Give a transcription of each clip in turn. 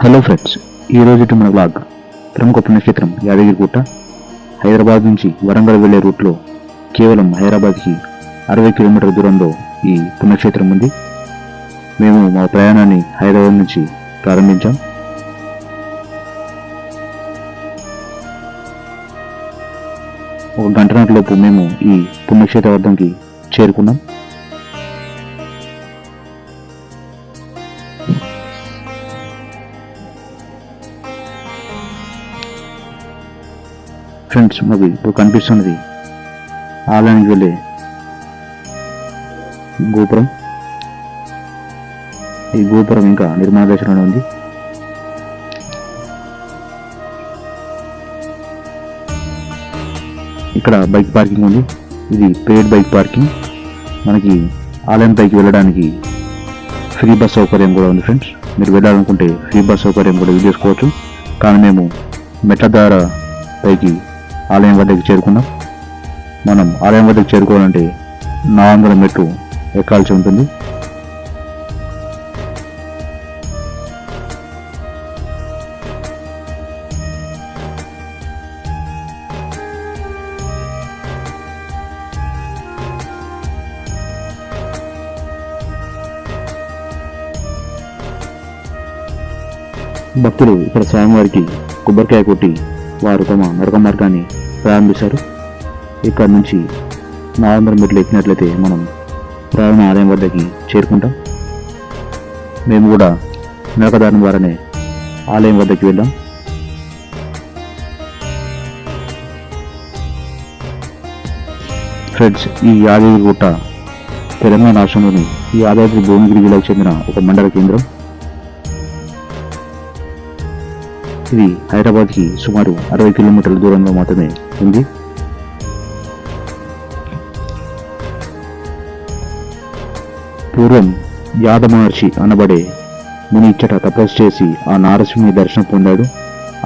Hello friends ఈ రోజు మన బ్లాగ్ ప్రముఖ పుణ్యక్షేత్రం యాదగిరిగుట్ట హైదరాబాద్ నుంచి వరంగల్ వెళ్ళే రూట్లో కేవలం హైదరాబాద్కి అరవై కిలోమీటర్ల దూరంలో ఈ పుణ్యక్షేత్రం ఉంది. మేము మా ప్రయాణాన్ని హైదరాబాద్ నుంచి ప్రారంభించాం. ఒక గంటన్నరలోపు మేము ఈ పుణ్యక్షేత్ర వద్దకి చేరుకున్నాం. ఫ్రెండ్స్ మాకు ఇప్పుడు కనిపిస్తున్నది. ఆలయానికి వెళ్ళే గోపురం. ఈ గోపురం ఇంకా నిర్మాణ దశలోనే ఉంది. ఇక్కడ బైక్ పార్కింగ్ ఉంది. ఇది పేడ్ బైక్ పార్కింగ్. మనకి ఆలయం పైకి వెళ్ళడానికి ఫ్రీ బస్ సౌకర్యం కూడా ఉంది ఫ్రెండ్స్. మీరు వెళ్ళాలనుకుంటే ఫ్రీ బస్ సౌకర్యం కూడా యూజ్ చేసుకోవచ్చు. కానీ మేము మెట్ల ద్వారా పైకి ఆలయం వద్దకు చేరుకున్నాం. మనం ఆలయం వద్దకు చేరుకోవాలంటే నాలుగు వందల మెట్టు ఎక్కాల్సి ఉంటుంది. భక్తులు ఇక్కడ స్వామివారికి కొబ్బరికాయ కొట్టి వారు తమ నరక మార్గాన్ని ప్రారంభిస్తారు ఇక్కడ నుంచి నాలుగు వందల మెట్లు ఎక్కినట్లయితే మనం ప్రయాణ ఆలయం వద్దకి చేరుకుంటాం. మేము కూడా నరకదారం ద్వారానే ఆలయం వద్దకి వెళ్ళాం ఫ్రెండ్స్ ఈ యాదగిరిగుట్ట తెలంగాణ రాష్ట్రంలోని ఈ యాదాద్రి భువనగిరి జిల్లాకు చెందిన ఒక మండల కేంద్రం. ఇది హైదరాబాద్కి సుమారు అరవై కిలోమీటర్ల దూరంలో మాత్రమే ఉంది. పూర్వం యాద మహర్షి అనబడే ముని ఇచ్చట తపస్సు చేసి ఆ నారసింహుని దర్శనం పొందాడు.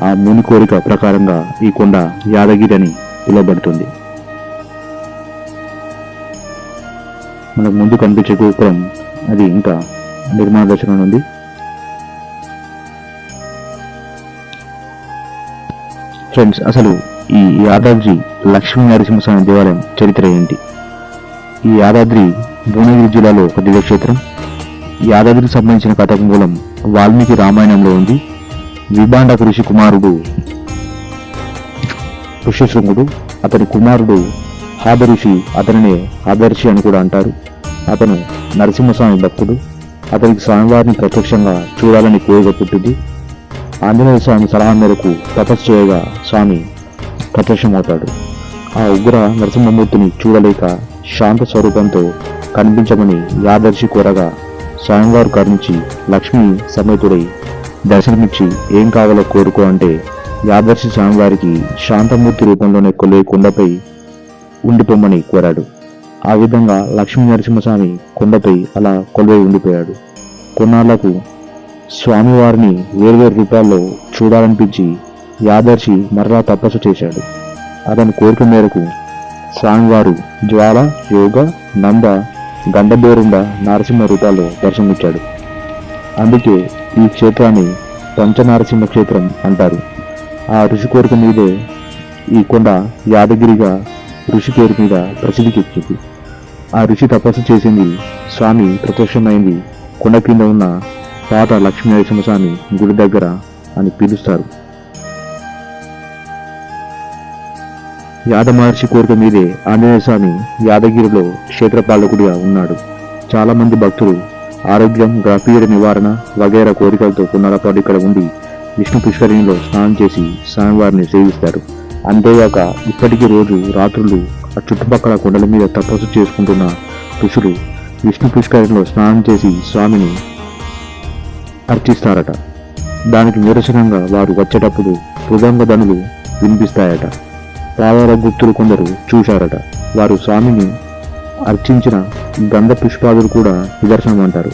ఆ ముని కోరిక ప్రకారంగా ఈ కొండ యాదగిరి అని పిలువబడుతుంది. మనకు ముందు కనిపించే గోపురం అది ఇంకా నిర్మాణ దశలో ఉంది. ఫ్రెండ్స్ అసలు ఈ యాదాద్రి లక్ష్మీ నరసింహస్వామి దేవాలయం చరిత్ర ఏంటి? ఈ యాదాద్రి భువనగిరి జిల్లాలో ఒక దివ్యక్షేత్రం యాదాద్రికి సంబంధించిన కథకు మూలం వాల్మీకి రామాయణంలో ఉంది. విభాండక ఋషి కుమారుడు ఋష్యశృంగుడు అతని కుమారుడు హాద ఋషి అతనినే ఆదర్శి అని కూడా అంటారు. అతను నరసింహస్వామి భక్తుడు. అతనికి స్వామివారిని ప్రత్యక్షంగా చూడాలని కోరిక పుట్టింది. ఆంజనేయ స్వామి సలహా మేరకు తపస్సు చేయగా స్వామి ప్రత్యక్షమవుతాడు. ఆ ఉగ్ర నరసింహమూర్తిని చూడలేక శాంత స్వరూపంతో కనిపించమని యాదర్శి కోరగా స్వామివారు కరుణించి లక్ష్మి సమేతుడై దర్శనమిచ్చి ఏం కావాలో కోరుకో అంటే యాదర్శి స్వామివారికి శాంతమూర్తి రూపంలోనే కొలువై కొండపై ఉండిపోమని కోరాడు. ఆ విధంగా లక్ష్మీ నరసింహస్వామి కొండపై అలా కొలువై ఉండిపోయాడు. కొన్నాళ్ళకు స్వామివారిని వేర్వేరు రూపాల్లో చూడాలనిపించి యాదర్శి మరలా తపస్సు చేశాడు. అతని కోరిక మేరకు స్వామివారు జ్వాల యోగ నంద గండబేరుండ నరసింహ రూపాల్లో దర్శనమిచ్చాడు. అందుకే ఈ క్షేత్రాన్ని పంచనారసింహ క్షేత్రం అంటారు. ఆ ఋషి కోరిక మీదే ఈ కొండ యాదగిరిగా ఋషి పేరు మీద ప్రసిద్ధికెక్కింది ఆ ఋషి తపస్సు చేసింది స్వామి ప్రత్యక్షమైంది. కొండ కింద ఉన్న పాట లక్ష్మీ నరసింహస్వామి గుడి దగ్గర అని పిలుస్తారు. యాదమహర్షి కోరిక మీదే ఆంజనేయ స్వామి యాదగిరిలో క్షేత్రపాలకుడిగా ఉన్నాడు. చాలా మంది భక్తులు ఆరోగ్యం గ్రహపీడ నివారణ వగైరా కోరికలతో కొన్నాళ్ళపాటు ఇక్కడ ఉండి విష్ణు పుష్కరిణిలో స్నానం చేసి స్వామివారిని సేవిస్తారు. అంతేగాక ఇప్పటికీ రోజు రాత్రులు ఆ చుట్టుపక్కల కొండల మీద తపస్సు చేసుకుంటున్న ఋషులు విష్ణు పుష్కరిణిలో స్నానం చేసి స్వామిని అర్చిస్తారట. దానికి నిరసనంగా వారు వచ్చేటప్పుడు మృదంగ ధనులు వినిపిస్తాయట. పాదాల గుర్తులు కొందరు చూశారట. వారు స్వామిని అర్చించిన గంధ పుష్పాదులు కూడా నిదర్శనం అంటారు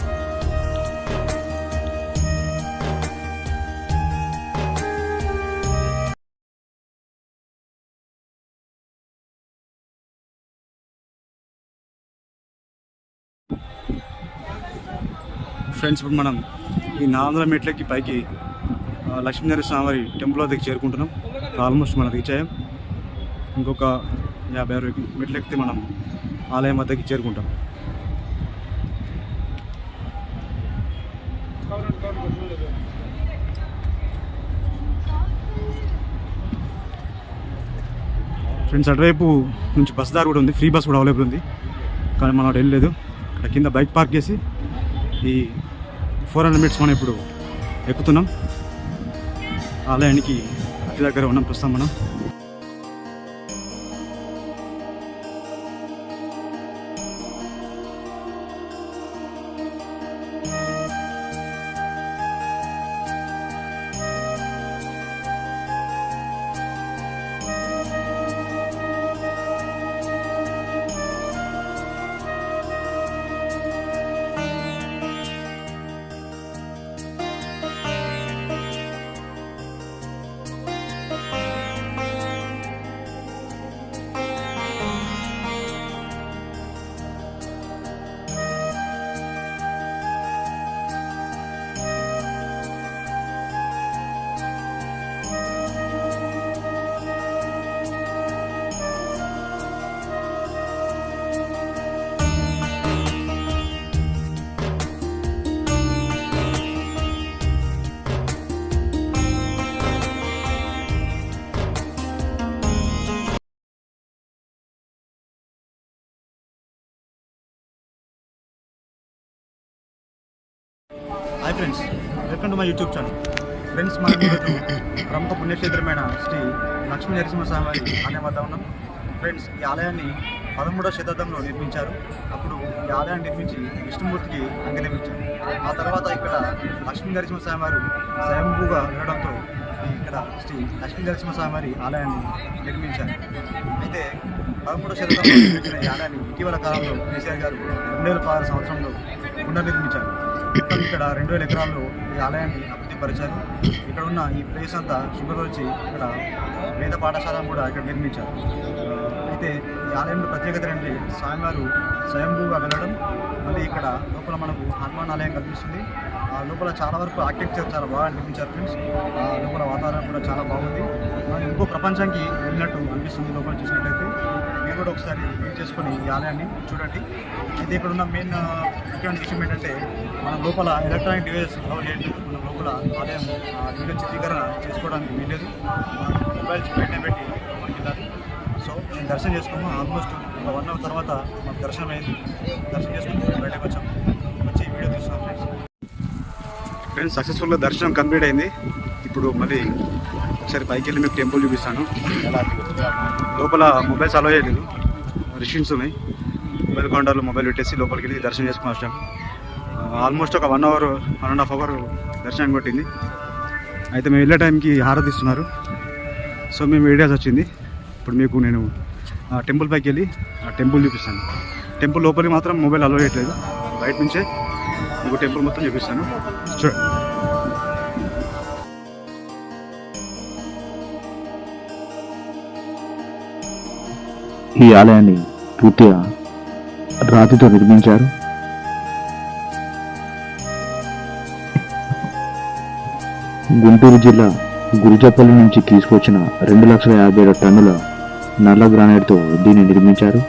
ఫ్రెండ్స్ ఇప్పుడు మనం ఈ నాలుగు వందల మెట్లకి పైకి ఆ, లక్ష్మీనరసింహ టెంపుల్ దగ్గర చేరుకుంటున్నాం. ఆల్మోస్ట్ మన రీచ్ అయ్యాం. ఇంకొక యాభై అరవై మెట్లు ఎక్కితే మనం ఆలయం వద్దకి చేరుకుంటాం. ఫ్రెండ్స్ అటువైపు నుంచి బస్ దారి కూడా ఉంది. ఫ్రీ బస్ కూడా అవైలబుల్ ఉంది. కానీ మనం అటు వెళ్ళలేదు. అక్కడ కింద బైక్ పార్క్ చేసి ఈ ఫోర్ హండ్రెడ్ మీటర్స్ మనం ఇప్పుడు ఎక్కుతున్నాం. ఆలయానికి అతి దగ్గర ఉన్నాం ప్రస్తుతం మనం. Friends welcome to my YouTube channel friends మనం ఈరోజు ప్రముఖ పుణ్యక్షేత్రమైన శ్రీ లక్ష్మీ నరసింహస్వామి ఆలయం వద్ద ఉన్నాం. ఫ్రెండ్స్ ఈ ఆలయాన్ని పదమూడవ శతాబ్దంలో నిర్మించారు. అప్పుడు ఈ ఆలయాన్ని నిర్మించి విష్ణుమూర్తికి అంగీకరించారు. ఆ తర్వాత ఇక్కడ లక్ష్మీ నరసింహస్వామి వారు స్వయంభూగా ఉండడంతో ఇక్కడ శ్రీ లక్ష్మీ నరసింహస్వామి వారి ఆలయాన్ని నిర్మించారు. అయితే పదమూడవ శతాబ్దంలో నిర్మించిన ఈ ఆలయాన్ని ఇటీవల కాలంలో కేసీఆర్ గారు రెండు వేల పదహారు సంవత్సరంలో పునర్నిర్మించారు. మొత్తం ఇక్కడ రెండు వేల ఎకరాలు ఈ ఆలయాన్ని అభివృద్ధి పరిచారు. ఇక్కడ ఉన్న ఈ ప్లేస్ అంతా శుభ్రపరిచి ఇక్కడ వేద పాఠశాలను కూడా ఇక్కడ నిర్మించారు. అయితే ఈ ఆలయంలో ప్రత్యేకత ఏంటంటే స్వామివారు స్వయంభూగా వెళ్ళడం మళ్ళీ ఇక్కడ లోపల మనకు హనుమాన్ ఆలయం కనిపిస్తుంది. ఆ లోపల చాలా వరకు ఆర్కిటెక్చర్ చాలా బాగా నిర్మించారు ఫ్రెండ్స్ ఆ లోపల వాతావరణం కూడా చాలా బాగుంది. మనం ఇంకో ప్రపంచానికి వెళ్ళినట్టు అనిపిస్తుంది లోపల చూసినట్టయితే. మీరు కూడా ఒకసారి విజిట్ చేసుకొని ఈ ఆలయాన్ని చూడండి. అయితే ఇక్కడ ఉన్న మెయిన్ ముఖ్యమైన విషయం ఏంటంటే మనం లోపల ఎలక్ట్రానిక్ డివైస్ అలౌ చేయట్లేదు మనం లోపల ఆలయం ఆ, వీడియో చిత్రీకరణ చేసుకోవడానికి వీలేదు మొబైల్స్ బయట పెట్టి లోపలికి వెళ్ళాలి సో నేను దర్శనం చేసుకున్నాము. ఆల్మోస్ట్ ఒక వన్ అవర్ తర్వాత మాకు దర్శనం అయింది. దర్శనం చేసుకుని బయటకు వచ్చాం. వచ్చి వీడియో తీసుకున్నాం ఫ్రెండ్స్. ఫ్రెండ్స్ సక్సెస్ఫుల్గా దర్శనం కంప్లీట్ అయింది. ఇప్పుడు మళ్ళీ ఒకసారి పైకి వెళ్ళి మీకు టెంపుల్ చూపిస్తాను. లోపల మొబైల్స్ అలవ్ చేయలేదు రిషిన్స్ ఉన్నాయి. మొబైల్ కౌంటర్లో మొబైల్ పెట్టేసి లోపలికి వెళ్ళి దర్శనం చేసుకుని వచ్చాము ఆల్మోస్ట్ ఒక one hour one and half hour దర్శనం కొట్టింది అయితే మేము వెళ్ళే టైంకి హారతి ఇస్తున్నారు. సో మేము వీడియోస్ వచ్చింది. ఇప్పుడు మీకు నేను ఆ టెంపుల్ పైకి వెళ్ళి ఆ టెంపుల్ చూపిస్తాను. టెంపుల్ లోపలికి మాత్రం మొబైల్ అలో చేయట్లేదు. బయట నుంచే మీకు టెంపుల్ మొత్తం చూపిస్తాను. చూడండి. ఈ ఆలయాన్ని పూర్తిగా రాతితో నిర్మించారు. గుంటూరు జిల్లా గురిజపల్లి నుంచి తీసుకొచ్చిన రెండు లక్షల యాభై ఏడు టన్నుల నల్ల గ్రానైట్తో దీన్ని నిర్మించారు.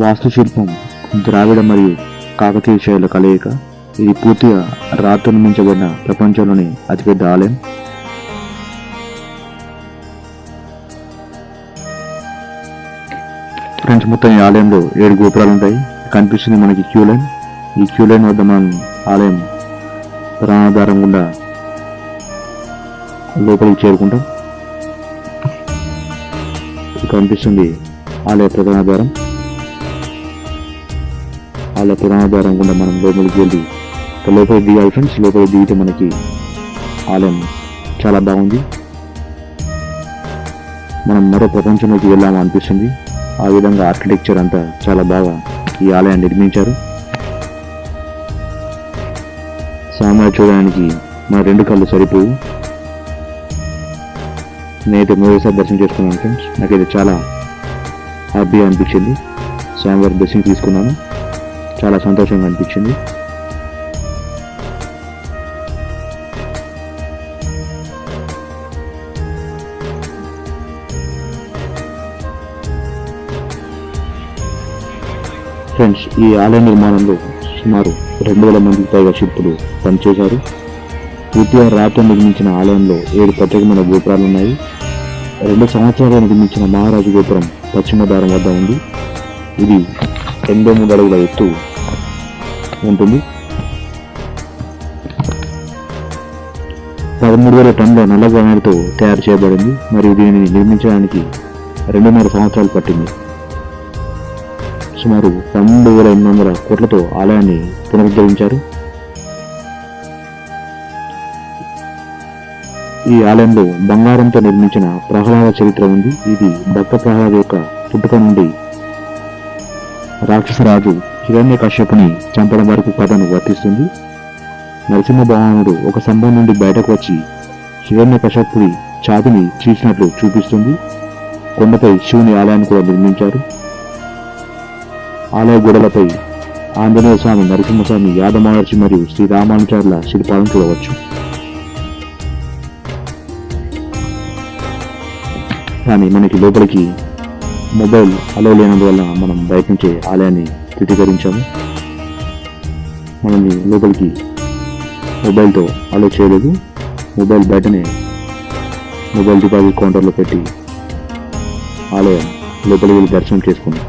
వాస్తుశిల్పం ద్రావిడ మరియు కాకతీయ శైల కలయిక ఇది పూర్తిగా రాత్రి నిర్మించబడిన ప్రపంచంలోని అతిపెద్ద ఆలయం. ఫ్రెండ్స్ మొత్తం ఈ ఆలయంలో ఏడు గోపురాలు ఉంటాయి కనిపిస్తుంది మనకి క్యూ లైన్. ఈ క్యూ లైన్ వద్ద మనం ఆలయం ప్రాణాధారం గుండా లోపలికి చేరుకుంటాం. కనిపిస్తుంది ఆలయ ప్రధానద్వారం ఆలయ ప్రధానద్వారం గుండా మనం లోపలికి వెళ్ళి లోపలికి దిగాలి ఫ్రెండ్స్ లోపలికి దిగితే మనకి ఆలయం చాలా బాగుంది. మనం మరో ప్రపంచంలోకి వెళ్ళాము అనిపిస్తుంది ఆ విధంగా ఆర్కిటెక్చర్ అంతా చాలా బాగా ఈ ఆలయాన్ని నిర్మించారు. సామాన్ చూడడానికి మా రెండు కళ్ళు సరిపోవు. నేనైతే మూడోసారి దర్శనం చేసుకున్నాను ఫ్రెండ్స్ నాకైతే చాలా హ్యాపీగా అనిపించింది. స్వామివారి దర్శనం తీసుకున్నాను. చాలా సంతోషంగా అనిపించింది. ఫ్రెండ్స్ ఈ ఆలయ నిర్మాణంలో సుమారు రెండు వేల మందికి పైగా శిల్పులు పనిచేశారు. పూర్తిగా రాతో నిర్మించిన ఆలయంలో ఏడు ప్రత్యేకమైన గోపురాలు ఉన్నాయి రెండు సంవత్సరాలు నిర్మించిన మహారాజు గోపురం పశ్చిమ ద్వారం వద్ద ఉంది. ఇది ఎనభై మూడు అడుగుల ఎత్తు ఉంటుంది. పదమూడు వేల టన్నుల నల్ల గ్రానైట్తో తయారు చేయబడింది. మరియు దీనిని నిర్మించడానికి రెండున్నర సంవత్సరాలు పట్టింది. సుమారు పన్నెండు వేల ఎనిమిది వందల కోట్లతో ఆలయాన్ని పునరుద్ధరించారు. ఈ ఆలయంలో బంగారంతో నిర్మించిన ప్రహ్లాద చరిత్ర ఉంది. ఇది భక్త ప్రహ్లాద యొక్క పుట్టుక నుండి రాక్షసరాజు హిరణ్య కశ్యపుని చంపడం వరకు కథను వర్తిస్తుంది. నరసింహ భగవానుడు ఒక సంభం నుండి బయటకు వచ్చి హిరణ్య కశ్యపుని ఛాతిని చీల్చినట్లు చూపిస్తుంది. కొండపై శివుని ఆలయాన్ని కూడా నిర్మించారు. ఆలయ గోడలపై ఆంజనేయ స్వామి నరసింహస్వామి యాదమహర్షి మరియు శ్రీ రామానుచారుల శిల్పాలను చూడవచ్చు. కానీ మనకి లోపలికి మొబైల్ అలో లేనందువల్ల మనం బయట నుంచే ఆలయాన్ని చిత్రీకరించాము మనల్ని లోపలికి మొబైల్తో అలో చేయలేదు. మొబైల్ బయటనే మొబైల్ డిపాజిట్ కౌంటర్లో పెట్టి ఆలయం లోపలికి వెళ్ళి దర్శనం చేసుకున్నాం.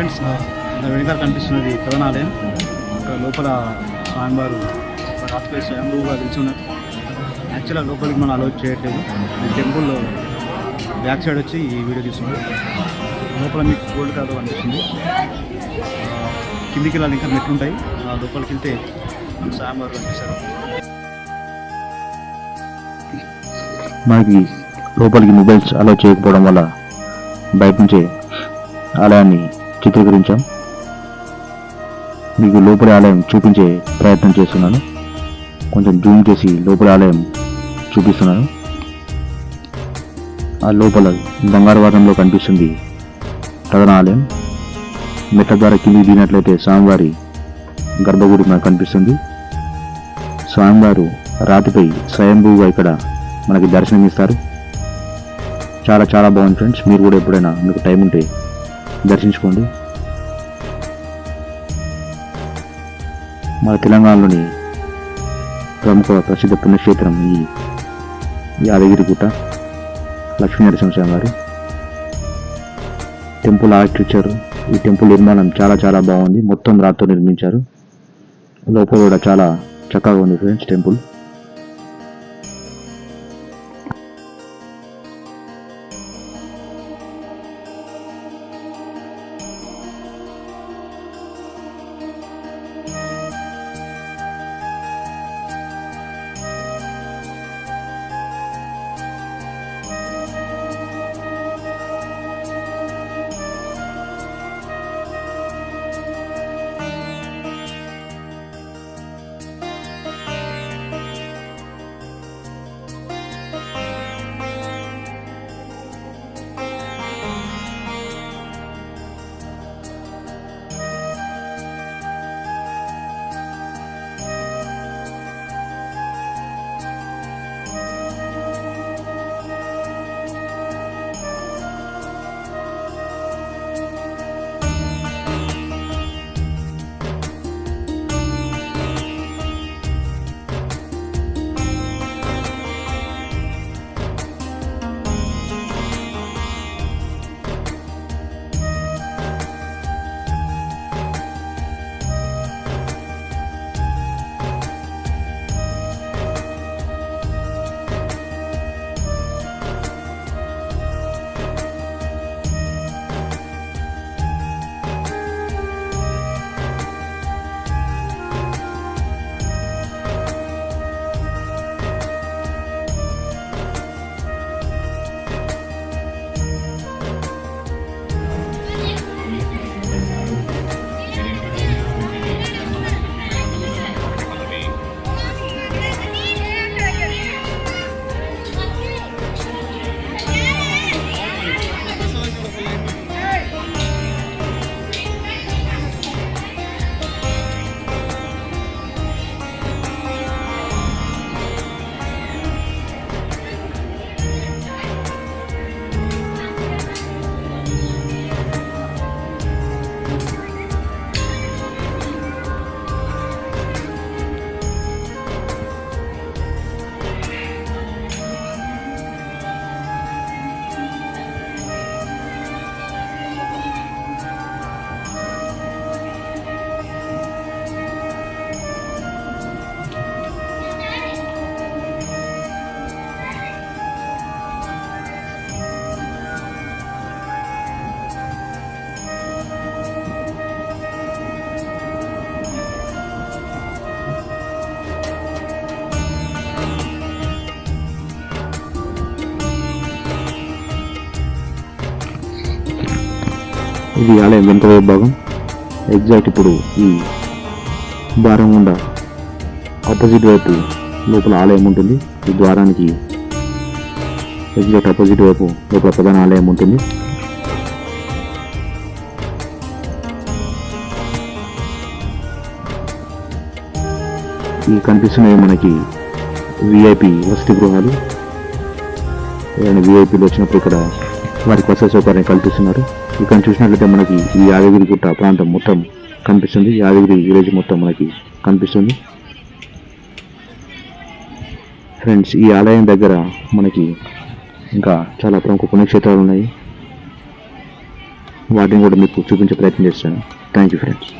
ఫ్రెండ్స్ వెనకాల కనిపిస్తున్నది ప్రధాన ఇక్కడ లోపల స్వామివారు రాత్రి స్వయంభూగా ఉన్నారు యాక్చువల్గా లోపలికి మనం అలౌట్ చేయట్లేదు. ఈ టెంపుల్ బ్యాక్ సైడ్ వచ్చి ఈ వీడియో తీసుకున్నాం లోపల మీకు గోల్డ్ కలర్ అనిపిస్తుంది. కిందికి వెళ్ళాలి ఇంకా మెట్లు ఉంటాయి. ఆ లోపలికి వెళ్తే మనకు స్వామివారు కనిపిస్తారు. మనకి లోపలికి మొబైల్స్ అలో చేయకపోవడం వల్ల బయట నుంచే ఆలయాన్ని చిత్రీకరించాం మీకు లోపలి ఆలయం చూపించే ప్రయత్నం చేస్తున్నాను. కొంచెం జూమ్ చేసి లోపలి ఆలయం చూపిస్తున్నాను. ఆ లోపల బంగారువాదంలో కనిపిస్తుంది ప్రధాన ఆలయం. మెట్ల ద్వారా కిందికి దిగినట్లయితే స్వామివారి గర్భగుడి మనకు కనిపిస్తుంది. స్వామివారు రాతిపై స్వయంభూగా ఇక్కడ మనకి దర్శనం ఇస్తారు చాలా చాలా బాగుంది ఫ్రెండ్స్. మీరు కూడా ఎప్పుడైనా మీకు టైం ఉంటే దర్శించుకోండి. మన తెలంగాణలోని ప్రముఖ ప్రసిద్ధ పుణ్యక్షేత్రం ఈ యాదగిరిగుట్ట లక్ష్మీ నరసింహస్వామి గారు టెంపుల్ ఆర్కిటెక్చర్ ఈ టెంపుల్ నిర్మాణం చాలా చాలా బాగుంది. మొత్తం రాతో నిర్మించారు. లోపల కూడా చాలా చక్కగా ఉంది ఫ్రెండ్స్ టెంపుల్. ఇది ఆలయం వెనుక భాగం. ఎగ్జాక్ట్ ఇప్పుడు ఈ ద్వారం గుండా ఆపోజిట్ వైపు లోపల ఆలయం ఉంటుంది. ఈ ద్వారానికి ఎగ్జాక్ట్ ఆపోజిట్ వైపు లోపల ప్రధాన ఆలయం ఉంటుంది. ఈ కనిపిస్తున్నవి మనకి విఐపి వసతి గృహాలు. ఏదైనా విఐపీలు వచ్చినప్పుడు ఇక్కడ వారికి వసతి సౌకర్యం కల్పిస్తున్నారు. ఇక్కడ చూసినట్లయితే మనకి ఈ యాదగిరి గుట్ట ప్రాంతం మొత్తం కనిపిస్తుంది. యాదగిరి విలేజ్ మొత్తం మనకి కనిపిస్తుంది. ఫ్రెండ్స్ ఈ ఆలయం దగ్గర మనకి ఇంకా చాలా ప్రముఖ పుణ్యక్షేత్రాలు ఉన్నాయి. వాటిని కూడా మీకు చూపించే ప్రయత్నం చేస్తాను. Thank you friends